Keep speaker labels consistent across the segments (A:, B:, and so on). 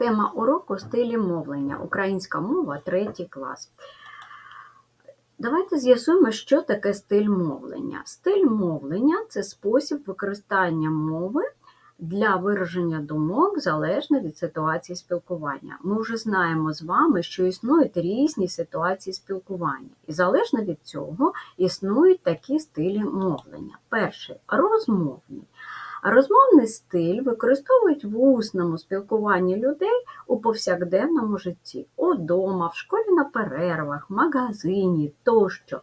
A: Тема уроку стилі мовлення. Українська мова, третій клас. Давайте з'ясуємо, що таке стиль мовлення. Стиль мовлення це спосіб використання мови для вираження думок залежно від ситуації спілкування. Ми вже знаємо з вами, що існують різні ситуації спілкування, і залежно від цього існують такі стилі мовлення. Перший розмовний. Розмовний стиль використовують в усному спілкуванні людей у повсякденному житті, удома, в школі на перервах, в магазині тощо.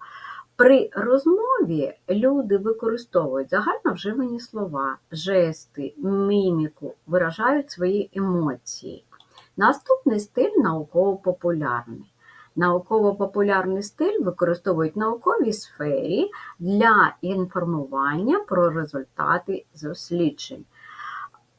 A: При розмові люди використовують загально вживані слова, жести, міміку, виражають свої емоції. Наступний стиль науково-популярний. Науково-популярний стиль використовують в науковій сфері для інформування про результати досліджень.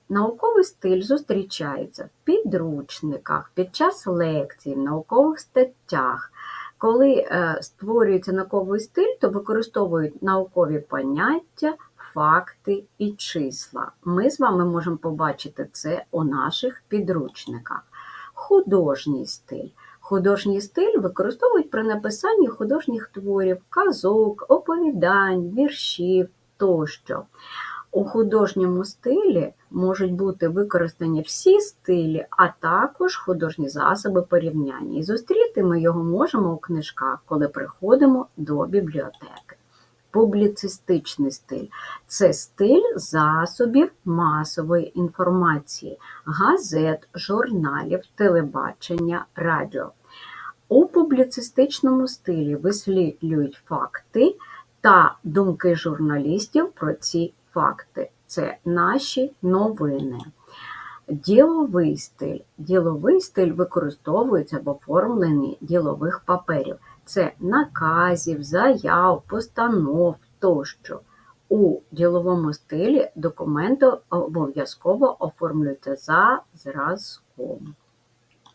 A: Науковий стиль зустрічається в підручниках, під час лекцій, в наукових статтях. Коли е, створюється науковий стиль, то використовують наукові поняття, факти і числа. Ми з вами можемо побачити це у наших підручниках. Художній стиль. Художній стиль використовують при написанні художніх творів, казок, оповідань, віршів тощо. У художньому стилі можуть бути використані всі стилі, а також художні засоби порівняння. І зустріти ми його можемо у книжках, коли приходимо до бібліотеки. Публіцистичний стиль це стиль засобів масової інформації, газет, журналів, телебачення, радіо. У публіцистичному стилі висловлюють факти та думки журналістів про ці факти. Це наші новини. Діловий стиль. Діловий стиль використовується в оформленні ділових паперів. Це наказів, заяв, постанов тощо. У діловому стилі документи обов'язково оформлюються за зразком.